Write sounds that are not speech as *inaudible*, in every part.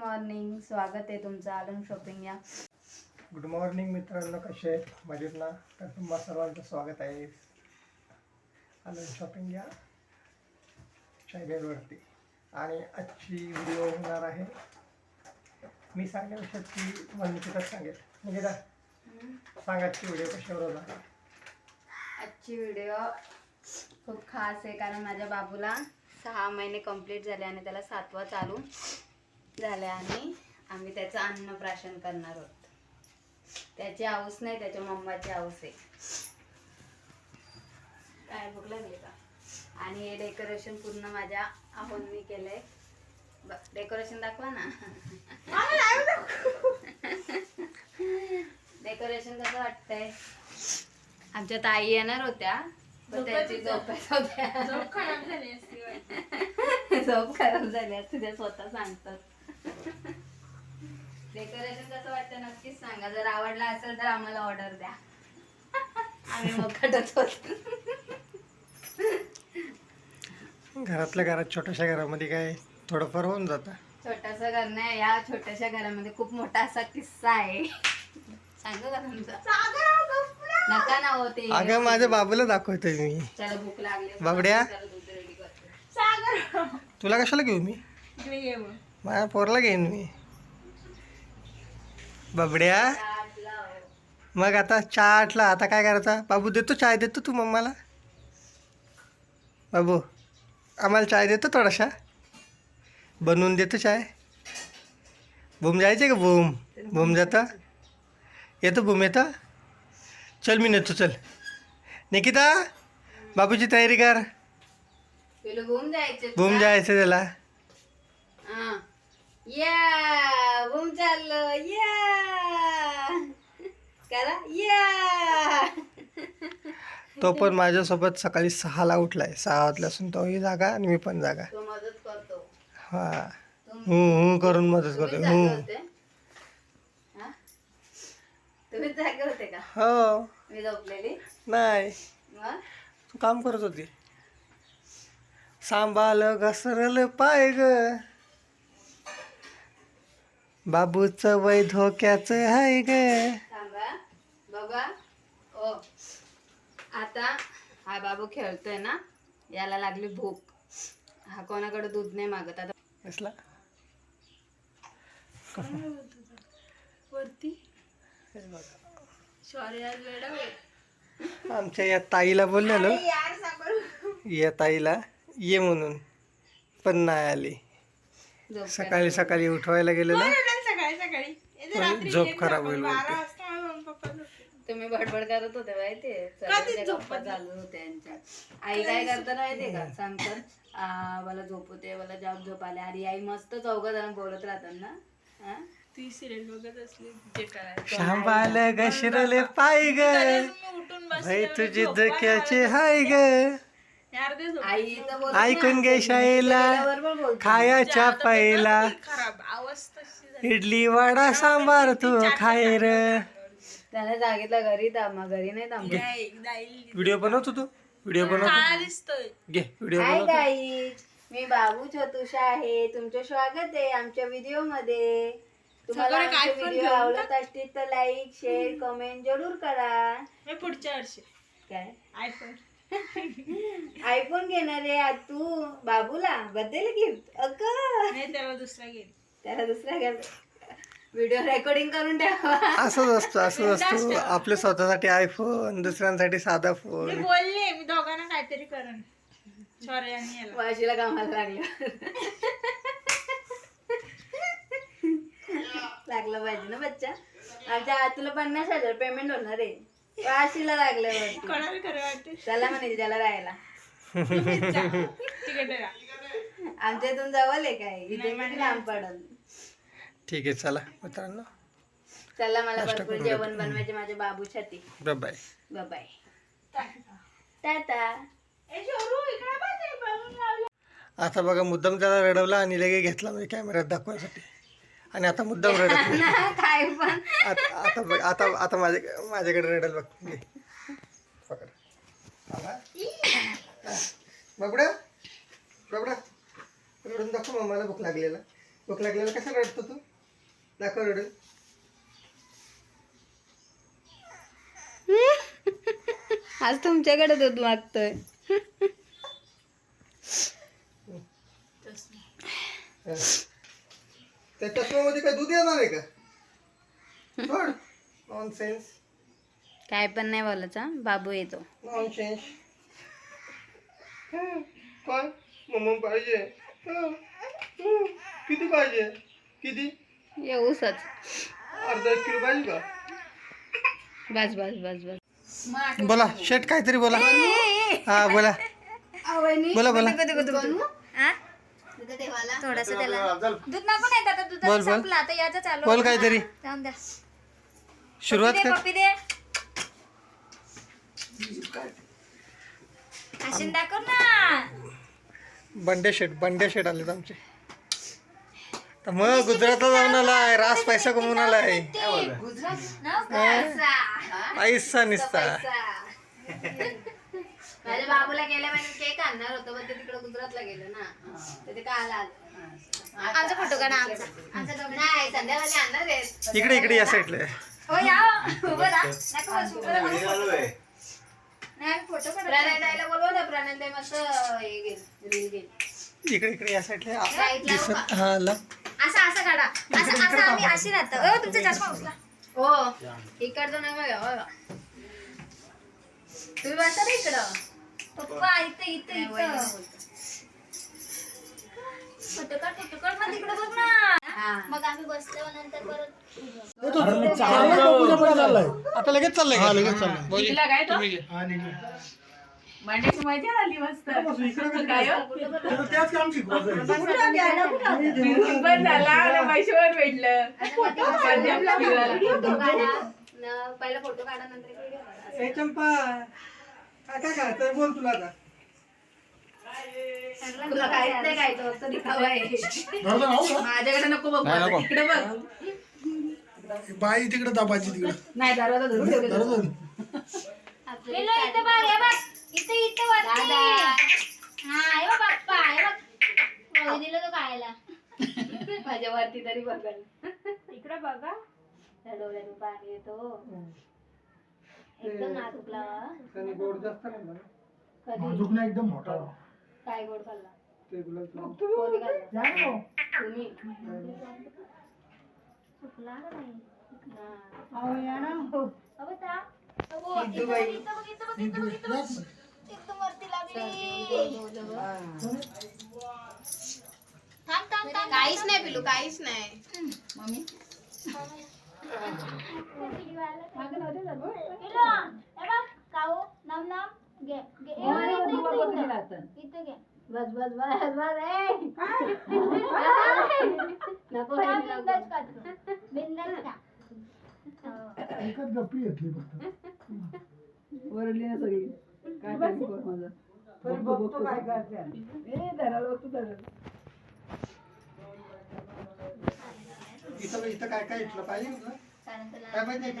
Good morning स्वागत आहे तुमचं आलम शॉपिंग या. गुड मॉर्निंग मित्रांनो कसे आहेत? मजेत ना? तर तुम्हा सर्वांचं स्वागत आहे. आलं शॉपिंग या चॅनेलवरती आणि आजची व्हिडिओ होणार आहे. मी सांगण्यापेक्षा ती तुम्हाला निकितच सांगेल. निकिता सांग आजची व्हिडिओ कशावर होणार आहे? आजची व्हिडिओ खूप खास आहे कारण माझ्या बाबूला सहा महिने कंप्लीट झाले आणि त्याला सातवा चालू. झाले आणि आम्ही त्याचं अन्नप्राशन करणार आहोत. त्याची आऊस नाही त्याच्या मम्माची आऊस आहे. काय भूक लागली का? आणि हे डेकोरेशन पूर्ण माझ्या आहोंनी केलंय. डेकोरेशन दाखवा ना. डेकोरेशन कसं वाटतंय? आमच्या ताई येणार होत्या पण त्यांची झोपत होत्या. झोप खराब झाली असती *laughs* झोप खराब झाली असते त्या स्वतः सांगतात. डेकोरेशन कसं वाटतं नक्कीच सांगा. जर आवडला असेल तर आम्हाला ऑर्डर द्या. आम्ही मग कटत होतो. घरातल्या घरात छोट्याशा घरामध्ये काय थोडंफार होऊन जातं. छोटस घर नाही या छोट्याशा घरामध्ये खूप मोठा असा किस्सा आहे. सांगू का तुमचा? नका ना हो ते. अगं माझ्या बाबूला दाखवतोय मी. भूक लागली. बाबड्या? तुला कशाला घेऊ मी. माझ्या पोरला घेईन मी. बाबड्या. मग आता चाटला आता काय करायचा? बाबू देतो चाय देतो तू मम्माला बाबू आम्हाला चाय देतो थोडासा. बनवून देतो चाय बूम जायचे का बूम? बूम जातं? येतो बूम येतं? चल मी नेतो चल. निकिता बाबूची तयारी कर. बूम जायचे त्याला. हा. या बूम चाललो या करा या तो पण माझ्यासोबत सकाळी सहाला उठलाय. सहा वाजल्यापासून तोही जागा आणि मी पण जागा. तो मदत करतो. हा. करून मदत तुम्ही करतो जागे हू होते? हा? तुम्ही जागे होते का? हो. मी झोपलेली. नाही. मग? तू काम करत होती. सांभाळ घसरल पाय ग. बाबूचं वय धोक्याचं आहे ग. थांबा. बघा. ओ. आता हा बाबू खेळतोय ना? याला लागली भूक. हा कोणाकडे दूध नाही मागत आता. दिसला वरती? सॉरी आज वेडा होईल. आमच्या या ताईला बोललेलो या ताईला ये म्हणून. पण नाही आली. सकाळी सकाळी उठवायला गेलेलो. सकाळी. सकाळी रात्री झोप खराब होईल बारा बोलते. वाजता माझे मम्मी पप्पा झोपले. तुम्ही बडबड करत होते माहितीये. कधीच गप्पा चालू होत्या यांच्या. आई काय करतात माहितीये का? सांगतात "आ, मला झोप होते मला जाम झोप आले. आणि आई मस्त चौघ जण बोलत राहतात ना? हा? ती सिरियल बघत असली जे करायचं. सांभाळ घसरले पाय ग. मी उठून भाई बसले तुझी धोक्याचे हाय ग. यार दे झोप आई तर बोलत ऐकून. घे शाळेला बोलते. खायाच्या पायला. खराब झाली. इडली वडा सांबार तू खाय र त्याने सांगितलं घरी थांबा घरी नाही थांबा. व्हिडिओ बनवतो तू? व्हिडिओ बनवतो? घे व्हिडिओ हाय बनवतो. गाईज मी बाबू चतुषा आहे. तुमचं स्वागत आहे आमच्या व्हिडिओमध्ये. तुम्हाला सगळं काय आमचे पण व्हिडिओ घेऊन आवडत असतील तर लाईक शेअर कमेंट जरूर करा. मी पुढच्या वर्षी. काय? आयफोन आयफोन *laughs* घेणार आहे आज तू बाबूला. बर्थडेला गिफ्ट अग. नाही त्याला दुसरा घेईल त्याला दुसरा व्हिडिओ रेकॉर्डिंग करून ठेवा. असंच असतं असंच *laughs* असतं. आपल्या स्वतःसाठी आयफोन दुसऱ्यांसाठी साधा मी फोन बोलले मी दोघांना काहीतरी करण सॉरी आणि याला. वाशीला कामाला लागलं. लागलं पाहिजे ना बच्चा? आमच्या आज तुला पन्नास हजार पेमेंट होणार आहे. वाशीला लागलं वरती *laughs* कोणाला खरं वाटते चला म्हणे त्याला राहायला. *laughs* आमच्या इथून जवळ आहे काय इथे किती लांब पडल ठीक आहे चला मित्रांनो. चला मला भरपूर जेवण बनवायचे माझ्या बाबूसाठी बाय बाय बाय टाटा. ते. आता बघा मुद्दाम त्याला रडवला आणि लगे घेतला म्हणजे कॅमेऱ्यात दाखवण्यासाठी आणि आता मुद्दाम *laughs* रडत नाही. काय पण. आता आता बघ आता आता माझ्या माझ्याकडे रडेल बघ. घे. पकड. आला? बबड्या बबड्या रडून दाखव मग मला भूक लागलेला. भूक लागलेला कशाला रडतो तू? दाखव रडू आज तुमच्याकडे दूध मागतोय. त्या चष्म्यामध्ये काय दूध येणार आहे का? सोड. नॉन सेन्स काय पण नाही बोलायचा बाबू येतो. नॉन सेन्स काय मम्मा पाहिजे. किती पाहिजे? किती? येऊसच अर्धा किलो पाहिजे का? बस बस बस बस. बोला शेट काहीतरी बोला. हा बोला. बोला बोला. थोडस त्याला दूध नको नाही आता दूध बोल बोल. संपलं. आता याचं चालू. बोल काहीतरी. जाऊन द्या. सुरुवात कर. पप्पी दे. अशी दाखव ना. बंडे शेट बंडे शेट आलेत आमचे. तर मग गुजरातला जाऊन आलाय रास पैसा कमवून आलाय. पैसा निसता. माझ्या बाबूला गेल्या महिन्यात केक आणणार होतं पण ते तिकडे गुजरातला गेलं ना. तर ते काल आलं. आमचा फोटो काढा आमचा. आमचा दोघं- नाही संध्याकाळी आणणार आहेत इकडे इकडे या साईडला. हो या. उभं राहा. नका बसू, उभं राहा. नाही आम्ही फोटो काढा प्रणय ताईला बोलवा ना प्रणय ताई मस्त हे गेल रील गेल इकडे इकडे या साईडला Right ला दिसत हा ला. असं असं काढा. असं असं आम्ही अशी राहतो. ओ तुमचा चष्मा उचला हो. इकडचं नाही बघा बघा. तुम्ही बसा ना इकडं? पप्पा इथं इथं इथं. फोटो काढ फोटो काढ. मग तिकडं बघ ना. मग आम्ही बसल्यावर नंतर परत आता लगेच चाललंय हा मांडीची मजा आली मस्त. काय हो? बिलकुल पण झाला आणि पैशावर भेटलं. पंजाबला फिरायला. फोटो काढा. न- पहिला फोटो काढा नंतर व्हिडिओ काढा ए चंपा. काय काय काय बोल तुला आता. तुला काहीच नाही काय तो फक्त दिखावा आहे माझ्याकडे नको बघ माझं इकडे बघ. बाई तिकडे दाबायची तिकडे. नाही दरवाजा धरून इथं बघ हे बघ इथं इथं वरती. हा हे बघ बाप्पा हे बघ. बघू दिलं तो खायला. माझ्या वरती तरी बघल इकडे बघा. त्या डोळ्यातून पाणी येतो एकदम नाजूक लावा. कधी? एकदम मोठा. काय गोड खाल्ला. ते गुलाबजाम. कोणी खाल्ला? तुम्ही. चुकला का नाही हा. अगं ता- अगं, इथं बघ, इथं बघ, इथं बघ, इथं बघ, इथं बघ. एकदम वरती लागली. थांब, थांब, थांब. काहीच नाही पिलू काहीच नाही. पिलू, हे बघ, काऊ, नम नम, घे, घे. हे बघ, इथं, इथं, इथं. इथं घे. बस बस बस बस ए. नको हे नको. बिंदास खा. एकच गप्पी घेतली फक्त ओरडली ना सगळी काय करते पोर माझं? बघतो, बघतो. ए, धरायला बघतो. इथं इथं काय काय इथलं पाहिजे काय मोबाईल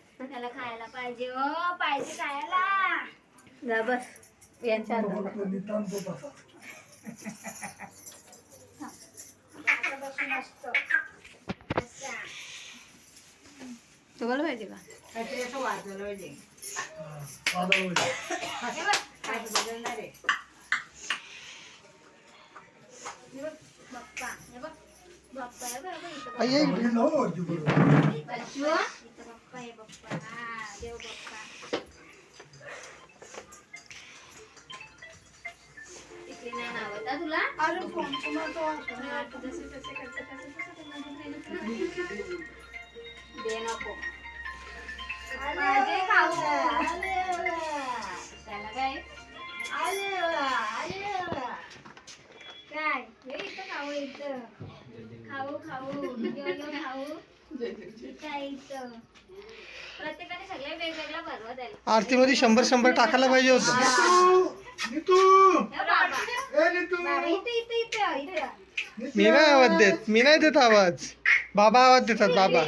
त्याला खायला पाहिजे हो पाहिजे खायला जा बस यांच्या हातात. नितांत बसा तुम्हाला पाहिजे का वादळ होईल. बाप्पा हे बघ बाप्पा हे बघ इथं आई, आई, वडील हो वरती बरोबर. बच्चू इथं बाप्पा हे बाप्पा हा देव नाही नाव तुला अरे फोन दे नको माझे खाऊ त्याला काय काय हे इथं खाऊ इथं खाऊ खाऊ यो खाऊ प्रत्येकाने सगळे वेगवेगळा भरवा द्यायला आरतीमध्ये शंभर शंभर टाकायला पाहिजे होतं. इथं इथं इथं इथं मी नाही आवाज देत मी नाही देत आवाज. बाबा आवाज देतात बाबा.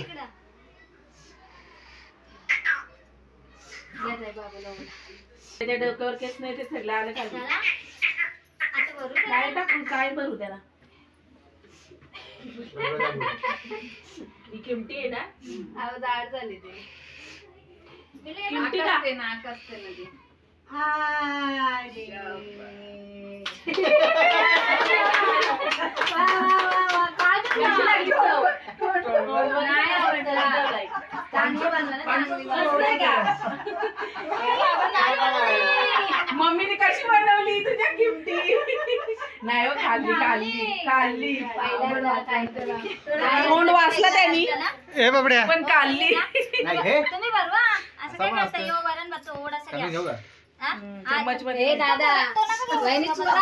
त्याच्या डोक्यावर केस नाही ते फिरला आलं खाली? काय टाकून काय भरू त्याला? ही किमटी आहे ना? अहो जाड झाली ते. किमटी नाक असते नाक असते ना ती. कशी मम्मीने कशी बनवली तुझ्या किमटी नाही हो खाल्ली खाल्ली खाल्ली. काय करा. तोंड वाचला त्यांनी ए बाबड्या. पण काढली तुम्ही भरवा. असं काय करता यो वरण भात ओढा सगळ्या हा? चम्मच ए मध्ये दादा वहिनी चुरा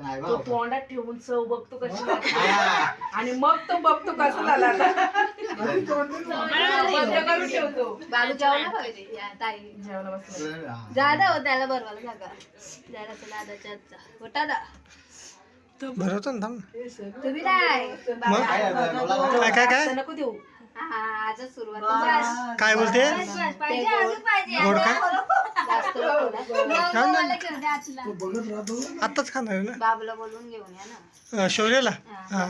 काय तो तोंडात ठेवून चव बघतो कशी लागते. आणि मग तो बघतो कसं झाला आता. बंद करून ठेवतो. बालू जेवला पाहिजे या ताई. जेवणा बसला. जादा हो त्याला बरवाला जागा. जरा दादाच्या हातचा होता दा भरवतो ना थांब ना. तुम्ही काय मग? काय काय नको देऊ. हा आजच सुरुवात. बस. काय बोलते? बस, बस, पाहिजे अजून पाहिजे. गोड काय जास्त आत्ताच खाणार आहे ना. बाबूला बोलून घेऊन या ना. अं, शौर्यला? हा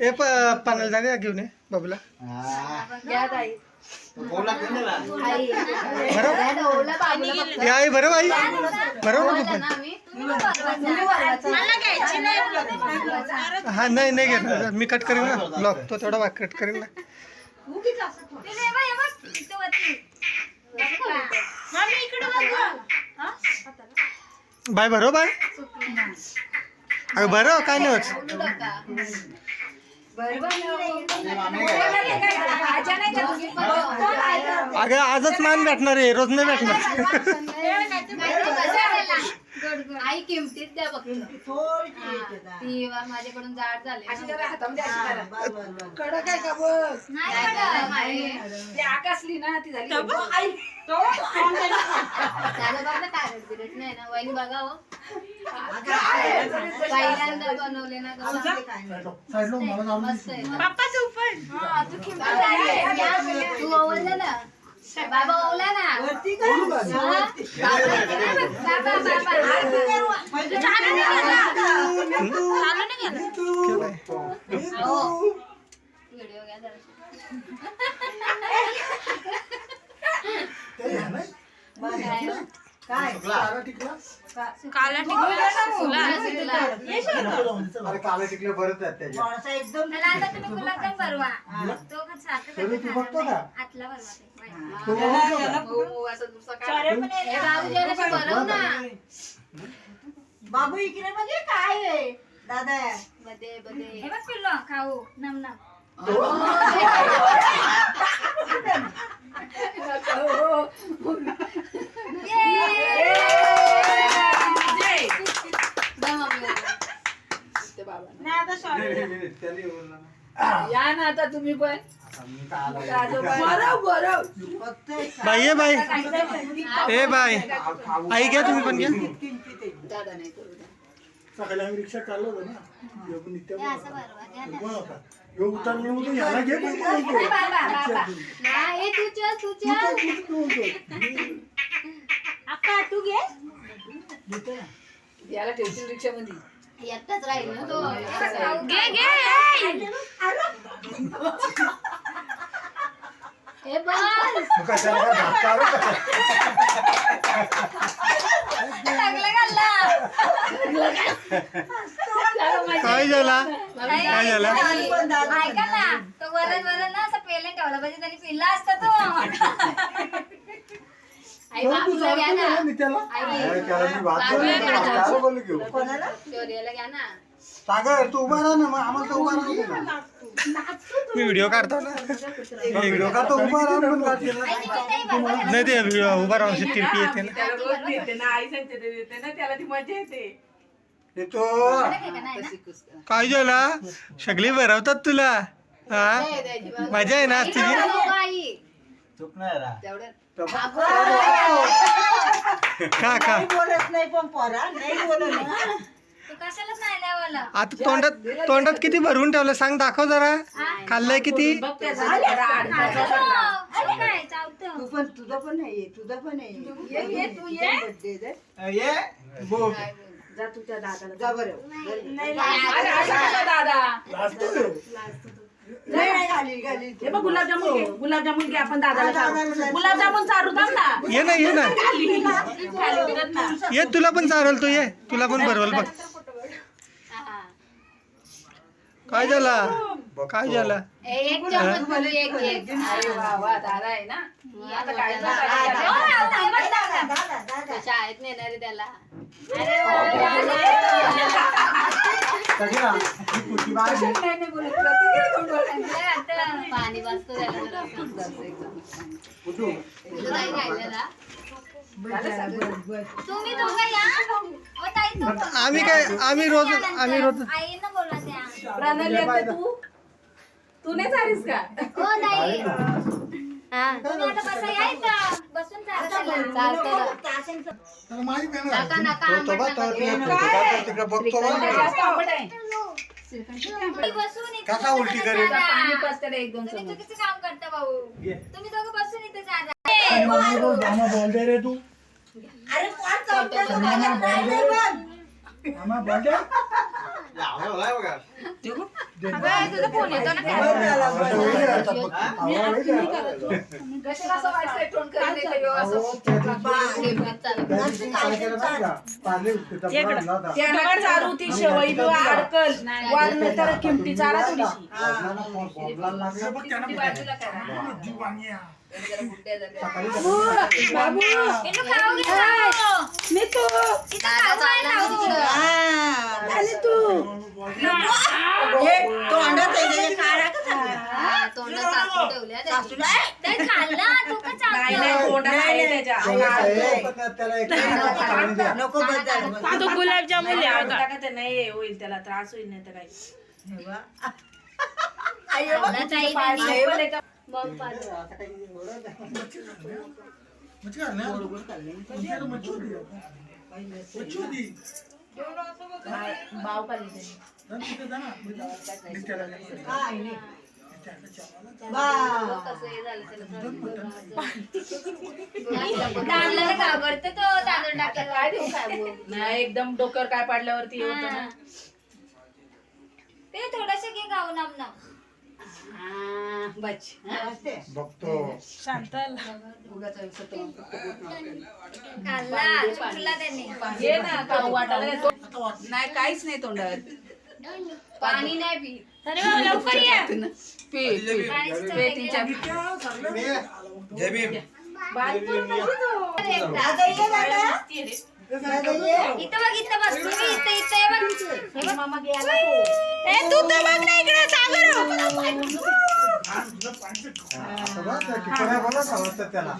ए प पाण्याला जाणे का घेऊन ये बाबूला. घ्या ताई. आई बरं? दादा, ओला बाबूला फक्त. ए आई बरं आई बरं नको बोलला पण ना आम्ही तुम्ही बरवायचं. हा नाही नाही घेणार मी कट करीन ना ब्लॉग तो तेवढा वाक कट करीन ना. बाय बरं बाय. अगं बरं काय नाही होत. अगं आजच मान भेटणार आहे रोज नाही भेटणार. *laughs* *laughs* आई किमतीत द्या हा, ती वा- माझ्याकडून जाड झाले. कडक आहे का बघ नाही? ती आकाशली ना ती झाली. त्याला बघा नाही ना. बघा हो. पहिल्यांदा बनवले ना गं. साईडला मला जाऊन मस्त आहे. तू ओवळलं ना. बाबा ओवला ना हा? बाबा बाबा केलंय. व्हिडिओ घ्या जरा ते आहे ना? काय? काळा टिकला? सुकला, सुकला. अरे काळा टिकले बरंच आहेत त्याच्या मला आता तुम्ही गुलाबजाम भरवा. तो का सारखं तरी तू बघतो का? आतला भरवा ते. तो बघतो का? मऊ मऊ असं नुसतं काय? हे भाऊ जराशी भरव ना. बाबू इकडे म्हणजे काय आहे. दादा. बदे बदे. हे बघ पिल्लो खाऊ. नम नम. *laughs* या ना आता तुम्ही पण बरं बरं फक्त बाई ये बाई ए बाई आई घ्या तुम्ही पण घ्या दादा नाही करू द्या. सकाळी आम्ही रिक्षा होतो ना ह्यो पण नित्या असं भरवा द्या ना. बोला होता ह्यो उतार मी म्हणतो ह्याला घे पण बोलतो. बाबा बाबा नाही तू चल तू चल तू बोलतो. अक्का तू घे याला ठेवतील रिक्षामध्ये. एकटाच राहील ना तो. घे घे हे बस काय झाला? काय झालं? ऐका ना तो वरण वरण ना असं पेले ठेवला पाहिजे त्यांनी पिल्ला असता तो. अरे, त्याला मी. त्याला बोललो कोणाला? सागर तू उभा राहा ना मग आम्हाला तर उभा राहू दे. ना मी व्हिडिओ काढतो ना. व्हिडिओ का तो उभा राहून पण. नाही ते व्हिडिओ उभा राहून अशी तिरपी येते ना. त्याला रोज देते ना आई सांगते ते देते ना त्याला ती मजा येते. येतो. काय झाला सगळी भरवतात तुला हा? मजा आहे ना आज तुझी चुप नाही राहा. तेवढं. का का? नाही बोलत नाही पण पोरा नाही बोलत नाही. तू कशालाच नाही लावायला आता तोंडात तोंडात किती भरवून ठेवलं? सांग दाखव जरा. खाल्लंय किती? बघ त्याचा जरा आडकाचा पडला. अरे काय चावतं तू पण तुझं पण नाही तुझं पण नाही. तू ये. ये. बोल. जा तू त्या दादाला. जा बरं. अरे, अरे, तुझा दादा. लाजतो तो. घाली घाली. हे बघ गुलाबजामुन घे गुलाबजामुन घे आपण दादाला दादाला चारू. चारू. गुलाबजामुन चारू थांब ना. ये ना ये ना. खाली खाली फिरत ना. ये तुला पण चारवल तो ये. तुला पण भरवल बघ. हा. काय झाला? काय झाला? एक चम्मच एक एक. अरे वा वा दादा आहे ना. आता काय त्याला- दादा. दादा तो शाळेत नेणार आहे त्याला. सगळा, ही कुठली बाळ आहे? पाणी नाही खायलेला? तुम्ही दोघं या ओ ताई तू आम्ही काय आम्ही रोज आम्ही रोज आईनं बोला त्या प्रणाली आता तू तू नाही चालीस का ओ ताई हा. तुम्ही आता बसा या इथं बसून चालता चालतं ना. त्याला माहीत आहे ना. नका नका तो बघ, आंबट तो नका तिकडे. बघतो बघ. जास्त आंबट आहे कसा उलटी करेल? जा. पाणी पाजते एक दोन तुम्ही चुकीचं काम करता भाऊ ये. तुम्ही दोघं बसून इथे जा आणि मग मी बोल, मामा बोल दे रे तू अरे कोण चालतंय तू माझ्या नाही बघ मामा बोल दे तुझा फोन येतो ना तोंड असं? त्याला चारू ती शेवई बिवा अडकल वरण तर किमटी चारा थोडीशी बाजूला करा. गुलाबजामुन नाही होईल त्याला त्रास होईल नाही तर काही. खाल्ला ताई पाय त्यांनी. संपले का? मग पाहिजे. मच्छी खाल्ली ना? मच्छी आता मच्छी होती आता. मच्छी होती. बाव खाली त्यांनी. जा ना तिथे जा ना. नित्याला जा. बघ कसं हे झालं त्याला तांदळाला घाबरतो तो तांदूळ टाकायला काय देऊ काय बोल नाही एकदम डोक्यावर काय पडल्यावरती हे होतं ना ते थोडस घे गाऊन आमनं हा, बच बघतो. नाही काहीच नाही तोंडावर पाणी नाही पी. लवकर ये. पी पी. इथं बघ इथं बस तुम्ही इथं इथं ये बघ. हे मामा घ्यायला तो. ए तू तर बघ ना इकडे सागर. बघ, बघा त्याला.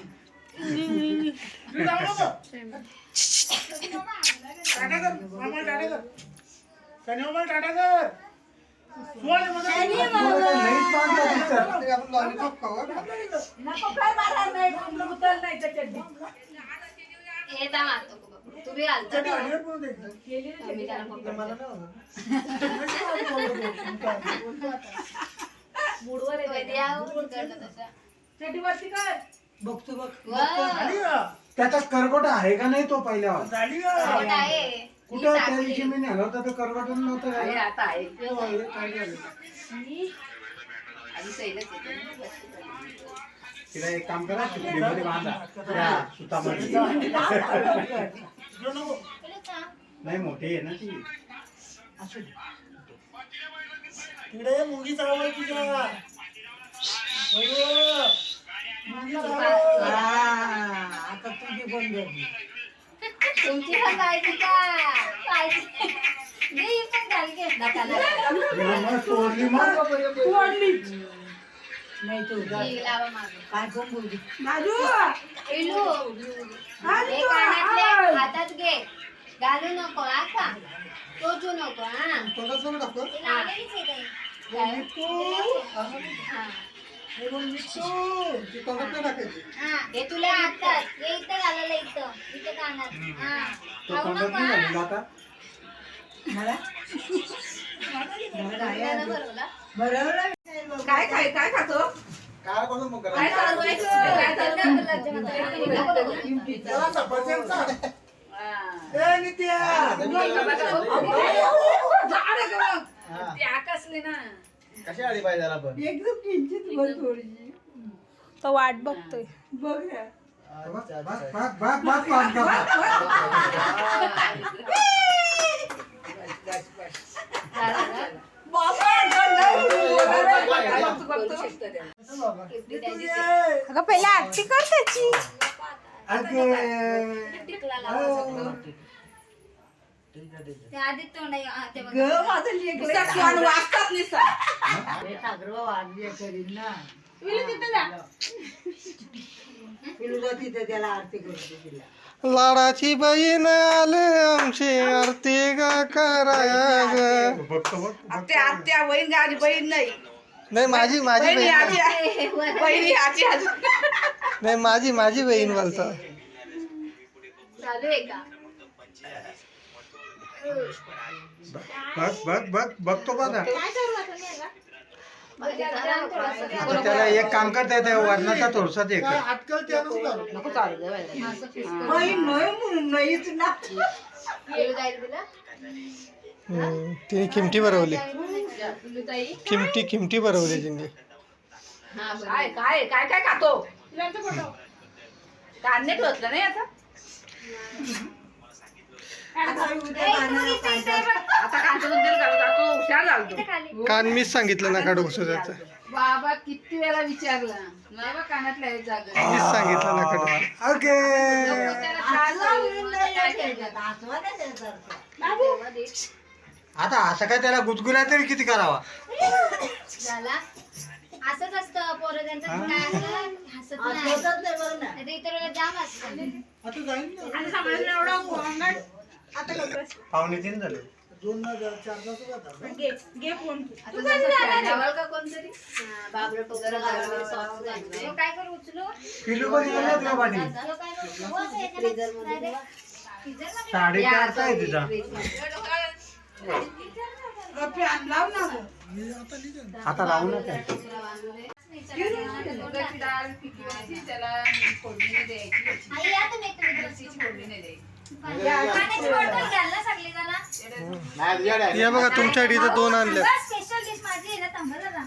हे ना. मी त्याला पकडतो. मूडवर कधी आहो, करतो तसं. कर बघतो बघ वा, त्याचा करगोट आहे का नाही तो पहिल्यावर आवड आहे. ही कुठं त्या. दिवशी मी नेलं होतं तर करगोट नव्हतं आहे? आता आहे आहे, काय झालं? आधी सैलच होतं. तिला एक काम करा सुतलीमध्ये बांधा. त्या सुतामध्ये. *laughs* नाही मोठी आहे ना ती. तिकडे मुंगी चावल तुझ्या. हा, आता तुझी पण घ्यायची तुमची पण काळजी का ही पण घाल घे दाताला तोडलीच. नाही तू ही लावा मागं. काय पण बोलली नाजू पिलू नाजू, हे कानातले आय. हातात घे घालू नको का टोचू नको हा तोंडात नको टाकू. ते लागलेलीच आहे काही. काय? हा. हे. हा हे तुला हातात हे इथं घालायला इथं इथं कानात हा खाऊ नको हा. आता. मला. *laughs* बरोबर काय काय काय खातो? काय बोलू मग काय? चालवायचं काय? चला. ए, नित्या. आकाशले ना. कशी आली पाहिजे त्याला पण? एकदम किंचित वर थोडीशी. तो वाट बघतोय. बघ ना. *laughs* *laughs* अगं पहिला आरती कर त्याची. तिथे त्याला आरती करतो तिला. लाडाची बहीण आले आमची आरती गा कराया ग आत्या आत्या बहीण गाडी बहीण नाही. नाही माझी माझी बहिणी बहीण आजी आहे. बहिणी आजी अजून. नाही माझी माझी बहीण बोलतो. चालू आहे का? बघ बघ बघ बघतो का ना आता? त्याला एक काम करता येतं वरणाचा थोडसा ते कर. नको चालू दे बाई. असं फिरवलं. नाही नाही म्हणून नाहीच ना. पिलू जाईल तुला? हम्म, तिने किमटी भरवली. किमटी किमटी भरवली तिने. हा. काय काय काय काय खातो? काढणे ठेवतलं नाही आता? आता हुशार कान मीच सांगितलं नका डोकसू त्याचं बाबा किती वेळा विचारलं? बाबा कानातल्या आहे जागा. मीच सांगितलं नका डोकसू ओके. आता असं काय त्याला गुदगुल्या तरी किती करावा? झाला. असंच असतं पोरं त्यांचं काय असतं, हसत नाही. ना. इतर जाम असतं. आता जाईल पावणे तीन झाले. दोन हजार चार तास होता. घे घे फोन. काय करू उचलू? पिलू पण येणार तुला काय करू? असं याच्यात नाही रे. फ्रीजरमध्ये साडेचारचा आहे तिचा. फॅन लाव ना गं. आता लावू. मुगाची डाळ पिकवायची त्याला फोडणी नाही द्यायची. आई या तुम्ही तुम्ही मिरचीची फोडणी नाही द्यायची. या बघा तुमच्या तर दोन आणले स्पेशल डिश माझी आहे ना? थांबा जरा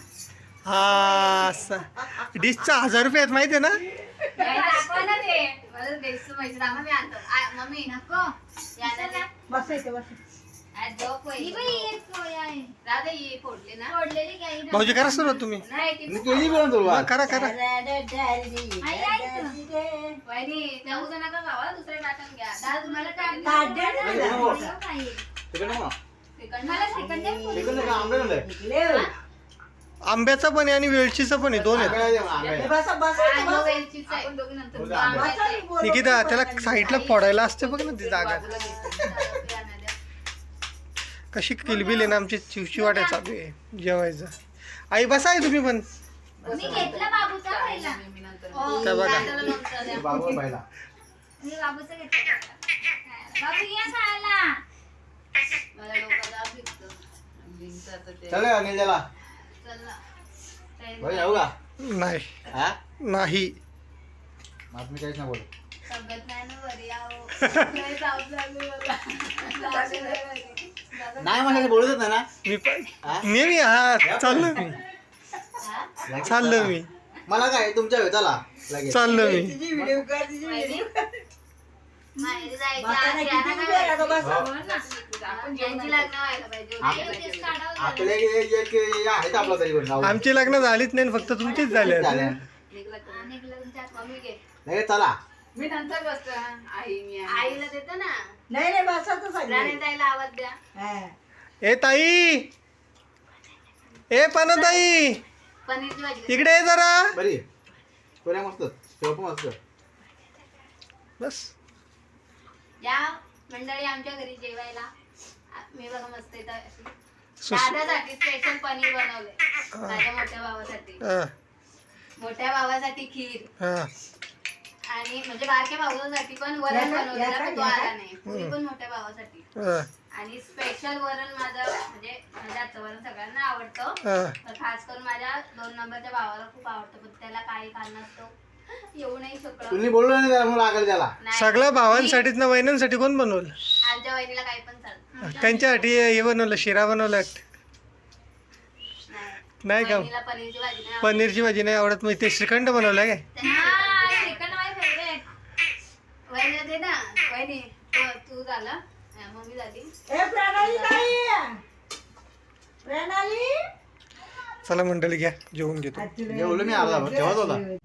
हा असं. डिशचा हजार रुपये आहेत माहिती आहे ना मम्मी नको दे. भाऊजी करा सुरुवात तुम्ही. मी तुझी तुला हा, करा करा. तिकडे पोळी. तिकडे आंबे. आंब्याचं पण आहे आणि वेलचीचं पण आहे दोन आहेत. आंबे आंबे. निकिता त्याला साईडला फोडायला असते बघ ना ती जागा बाजूला घेतली. दादा आणा द्या. कशी किलबिल आहे ना आमची चिवची वाट्या चालू आहे जेवायचं आई बसा आहे तुम्ही पण मी घेतला बाबूचा पहिला मी नंतर हो, त्या बघा. दादाला लोणचं द्या. बाबू पाहिला मी बाबूचा घेतला बाबू या खायला मला डोकं दाब दुखतं. बिनचं आता ते. चल अनिल त्याला चल ना. टाइम बघ येऊ का नाही हा नाही मग मी काहीच नाही बोलत तब्येत नाही ना बरी आहो. लय ताप लागली मला. जाते लय बरी. नाही मला बोलतच नाही ना मी पण हा? नेहमी हा चाललो मी हा? चाललो मी मला काय तुमच्या वेळ चला लगेच चाललो मी तिची व्हिडिओ कर, तिची व्हिडिओ कर. माहेरी जायचं म्हातारा आज किती यायला उभे आहे, काय अगं बसा. आपण यांची लग्न व्हायला पाहिजे आप- होती. तेच काढावं लागेल. आपले एक एक एक आहेत आपला तरी. आमची लग्न झालीच नाही फक्त तुमचीच झाली आहेत. चालेल. निघलं का? आणि एक लग्न चार- मम्मी घे. लगेच चला मी नंतर बसतो आई मी. आईला देतो ना. नाही नाही बसायचं सगळे. ताईला आवाज द्या. हा. ए ताई. ए पण ताई पनीरची भाजी इकडे ये जरा. बरी. मस्त. शेव पण मस्त. बस. या मंडळी आमच्या घरी जेवायला. आ- मी बघा मस्त इथं अशी. सुस- दादासाठी स्पेशल पनीर बनवलंय. माझ्या मोठ्या भावासाठी. हा, मोठ्या भावासाठी खीर. हा. आणि म्हणजे बारक्या भावासाठी पण वरण बनवलेलं पण तो आला नाही. पुरी पण मोठ्या भावासाठी. हा, आणि स्पेशल वरण माझं म्हणजे माझ्या हातचं वरण सगळ्यांना आवडतं. हा. तर खास करून माझ्या दोन नंबरच्या भावाला खूप आवडतं पण त्याला काही कारण नसतो येऊ नाही शकलं. तुम्ही बोललो नाही त्याला म्हणून लागेल त्याला. नाही. सगळं भावांसाठीच ना वहिन्यांसाठी कोण बनवलं? आमच्या वहिनीला काही पण चालतं. त्यांच्यासाठी हे बनवलं शिरा बनवलं. नाही का? वहिनीला पनीरची भाजी नाही आवडत. पनीरची भाजी नाही आवडत मग ते श्रीखंड बनवलं काय? हा. वहिनी दे ना. वहिनी तू- तू झाला. हा, मम्मी झाली ए प्रणाली ताई प्रणाली. चला मंडळी घ्या. जेवून घेतो. जेवलो मी अर्धा भर, तेव्हाच होता.